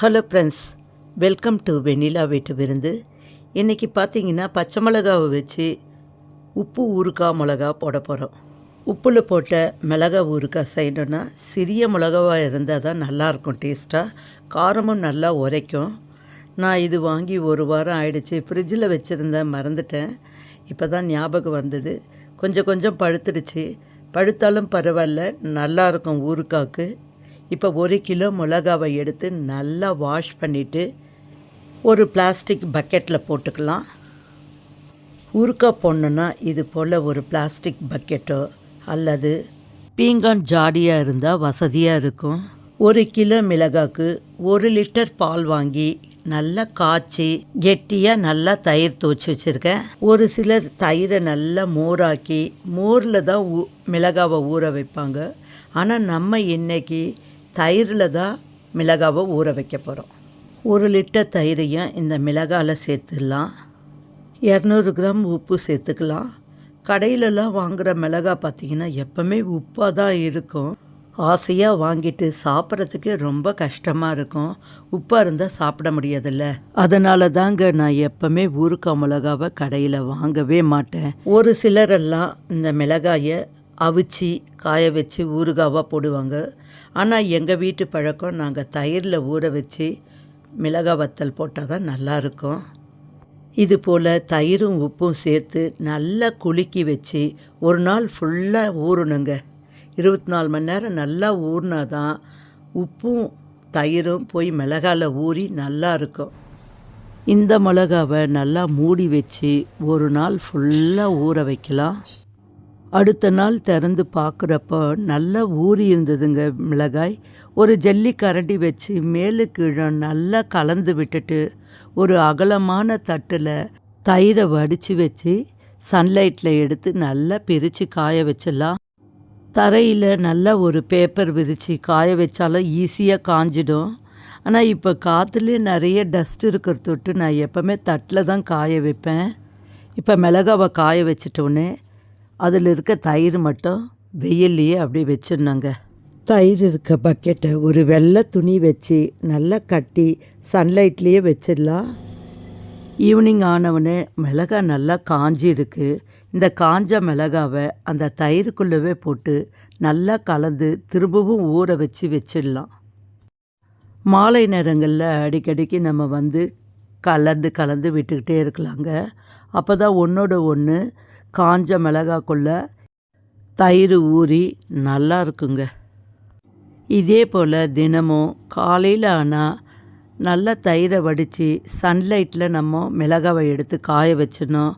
Hello friends welcome to Vennila வீட்டு விருந்து. இன்றைக்கி பார்த்தீங்கன்னா பச்சை மிளகாவை வச்சு உப்பு ஊறுகாய் மிளகா போட போகிறோம் உப்பில் போட்ட மிளகா ஊறுகாய் செய்யணுன்னா சிறிய மிளகாவாக இருந்தால் தான் நல்லாயிருக்கும் டேஸ்ட்டாக காரமும் நல்லா உரைக்கும். நான் இது வாங்கி ஒரு வாரம் ஆயிடுச்சு. ஃப்ரிட்ஜில் வச்சுருந்தேன் மறந்துட்டேன். இப்போ தான் ஞாபகம் வந்தது. கொஞ்சம் கொஞ்சம் பழுத்துடுச்சு. பழுத்தாலும் பரவாயில்ல. நல்லாயிருக்கும் ஊறுகாய்க்கு. இப்போ ஒரு கிலோ மிளகாவை எடுத்து நல்லா வாஷ் பண்ணிவிட்டு ஒரு பிளாஸ்டிக் பக்கெட்டில் போட்டுக்கலாம். உருக்கா போடணுன்னா இது போல் ஒரு பிளாஸ்டிக் பக்கெட்டோ அல்லது பீங்கான் ஜாடியாக இருந்தால் வசதியாக இருக்கும். ஒரு கிலோ மிளகாக்கு ஒரு லிட்டர் பால் வாங்கி நல்லா காய்ச்சி கெட்டியாக நல்லா தயிர் துவச்சி வச்சுருக்கேன். ஒரு சிலர் தயிரை நல்லா மோராக்கி மோரில் தான் ஊ மிளகாவை ஊற வைப்பாங்க. ஆனால் நம்ம இன்றைக்கி தயிரில் தான் மிளகாவை ஊற வைக்க போகிறோம் ஒரு லிட்டர் தயிரையும் இந்த மிளகாவில் சேர்த்துடலாம். இரநூறு கிராம் உப்பு சேர்த்துக்கலாம். கடையிலலாம் வாங்குகிற மிளகா பார்த்திங்கன்னா எப்போவுமே உப்பாக தான் இருக்கும். ஆசையாக வாங்கிட்டு சாப்பிட்றதுக்கே ரொம்ப கஷ்டமாக இருக்கும். உப்பாக இருந்தால் சாப்பிட முடியாதுல்ல. அதனால தாங்க நான் எப்போவுமே ஊறுக்காய் மிளகாவை கடையில் வாங்கவே மாட்டேன். ஒரு சிலரெல்லாம் இந்த மிளகாயை அவிச்சு காய வச்சு ஊறுகாவாக போடுவாங்க. ஆனால் எங்கள் வீட்டு பழக்கம் நாங்கள் தயிரில் ஊற வச்சு மிளகாய் வத்தல் போட்டால் தான் நல்லாயிருக்கும் இது போல் தயிரும் உப்பும் சேர்த்து நல்லா குலுக்கி வச்சு ஒரு நாள் ஃபுல்லாக ஊறணுங்க. இருபத்தி நாலு மணி நேரம் நல்லா ஊறினா தான் உப்பும் தயிரும் போய் மிளகாவில் ஊறி நல்லா இருக்கும். இந்த மிளகாவை நல்லா மூடி வச்சு ஒரு நாள் ஃபுல்லாக ஊற வைக்கலாம். அடுத்த நாள் திறந்து பார்க்குறப்போ நல்லா ஊறி இருந்ததுங்க மிளகாய். ஒரு ஜல்லி கரண்டி வச்சு மேலு கீழே நல்லா கலந்து விட்டுட்டு ஒரு அகலமான தட்டில் தயிரை வடித்து வச்சு சன்லைட்டில் எடுத்து நல்லா பிரித்து காய வச்சிடலாம். தரையில் நல்லா ஒரு பேப்பர் விரித்து காய வச்சாலும் ஈஸியாக காஞ்சிடும். ஆனால் இப்போ காற்றுலேயே நிறைய டஸ்ட் இருக்கிற தொட்டு நான் எப்போவுமே தட்டில் தான் காய வைப்பேன். இப்போ மிளகாவை காய வச்சிட்டோன்னே அதில் இருக்க தயிர் மட்டும் வெயில்லையே அப்படியே வச்சிடணுங்க. தயிர் இருக்க பக்கெட்டை ஒரு வெள்ளை துணி வச்சு நல்லா கட்டி சன்லைட்லேயே வச்சிடலாம். ஈவினிங் ஆனவுடனே மிளகாய் நல்லா காஞ்சி இருக்கு. இந்த காஞ்ச மிளகாவை அந்த தயிருக்குள்ளவே போட்டு நல்லா கலந்து திரும்பவும் ஊற வச்சு வச்சிடலாம். மாலை நேரங்களில் அடிக்கடிக்கு நம்ம வந்து கலந்து கலந்து விட்டுக்கிட்டே இருக்கலாங்க. அப்போ தான் ஒன்றோட ஒன்று காஞ்ச மிளகாக்குள்ள தயிர் ஊறி நல்லா இருக்குங்க. இதே போல் தினமும் காலையில் ஆனால் நல்லா தயிரை வடித்து சன்லைட்டில் நம்ம மிளகாவை எடுத்து காய வச்சிடணும்.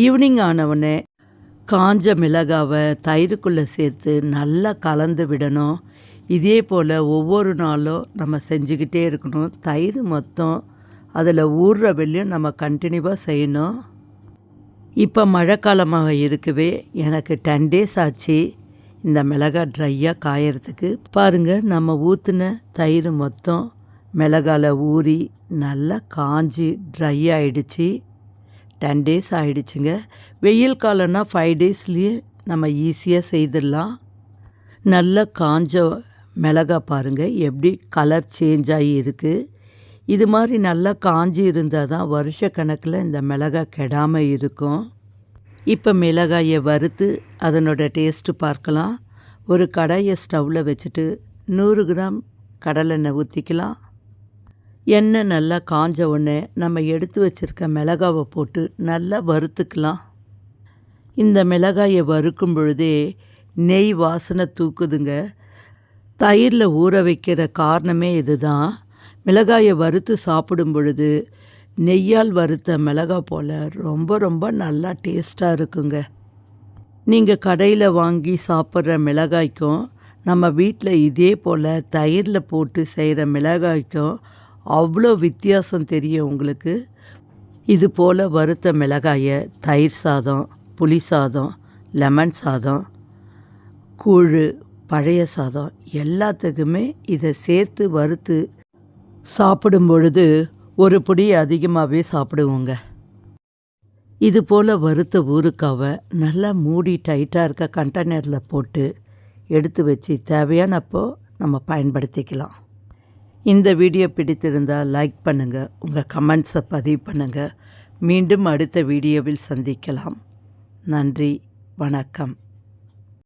ஈவினிங் ஆனவுடனே காஞ்ச மிளகாவை தயிருக்குள்ளே சேர்த்து நல்லா கலந்து விடணும். இதே போல் ஒவ்வொரு நாளும் நம்ம செஞ்சுக்கிட்டே இருக்கணும். தயிர் மொத்தம் அதில் ஊறுற வெளியும் நம்ம கண்டினியூவாக செய்யணும். இப்போ மழைக்காலமாக இருக்கவே எனக்கு டென் டேஸ் ஆச்சு. இந்த மிளகாய் ட்ரையாக காயறதுக்கு. பாருங்கள் நம்ம ஊற்றின தயிர் மொத்தம் மிளகால ஊறி நல்லா காஞ்சி ட்ரை ஆகிடுச்சு டென் டேஸ் ஆகிடுச்சுங்க வெயில் காலம்னா ஃபைவ் டேஸ்லேயே நம்ம ஈஸியாக செய்திடலாம். நல்லா காஞ்ச மிளகா பாருங்கள் எப்படி கலர் சேஞ்ச் ஆகி இருக்குது இது மாதிரி நல்லா காஞ்சி இருந்தால் தான் வருஷ கணக்கில் இந்த மிளகாய் கெடாமல் இருக்கும். இப்போ மிளகாயை வறுத்து அதனோட டேஸ்ட்டு பார்க்கலாம். ஒரு கடாயை ஸ்டவ்வில் வச்சுட்டு நூறு கிராம் கடலெண்ணெய் ஊற்றிக்கலாம் எண்ணெய் நல்லா காஞ்ச உடனே நம்ம எடுத்து வச்சுருக்க மிளகாவை போட்டு நல்லா வறுத்துக்கலாம். இந்த மிளகாயை வறுக்கும் பொழுதே நெய் வாசனை தூக்குதுங்க. தயிரில் ஊற வைக்கிற காரணமே இதுதான். மிளகாயை வறுத்து சாப்பிடும் பொழுது நெய்யால் வறுத்த மிளகாய் போல் ரொம்ப ரொம்ப நல்லா டேஸ்ட்டாக இருக்குங்க. நீங்கள் கடையில் வாங்கி சாப்பிட்ற மிளகாய்க்கும் நம்ம வீட்டில் இதே போல் தயிரில் போட்டு செய்கிற மிளகாய்க்கும் அவ்வளோ வித்தியாசம் தெரியும் உங்களுக்கு. இது போல் வறுத்த மிளகாயை தயிர் சாதம் புளி சாதம் லெமன் சாதம் கூழ் பழைய சாதம் எல்லாத்துக்குமே இதை சேர்த்து வறுத்து சாப்பிடும் பொழுது ஒரு பொடி அதிகமாகவே சாப்பிடுவோங்க. இது போல் வறுத்த ஊறுக்காவை நல்லா மூடி டைட்டாக இருக்க கண்டெய்னரில் போட்டு எடுத்து வச்சு தேவையானப்போ நம்ம பயன்படுத்திக்கலாம். இந்த வீடியோ பிடித்திருந்தால் லைக் பண்ணுங்கள் உங்கள் கமெண்ட்ஸை பதிவு பண்ணுங்கள் மீண்டும் அடுத்த வீடியோவில் சந்திக்கலாம். நன்றி வணக்கம்.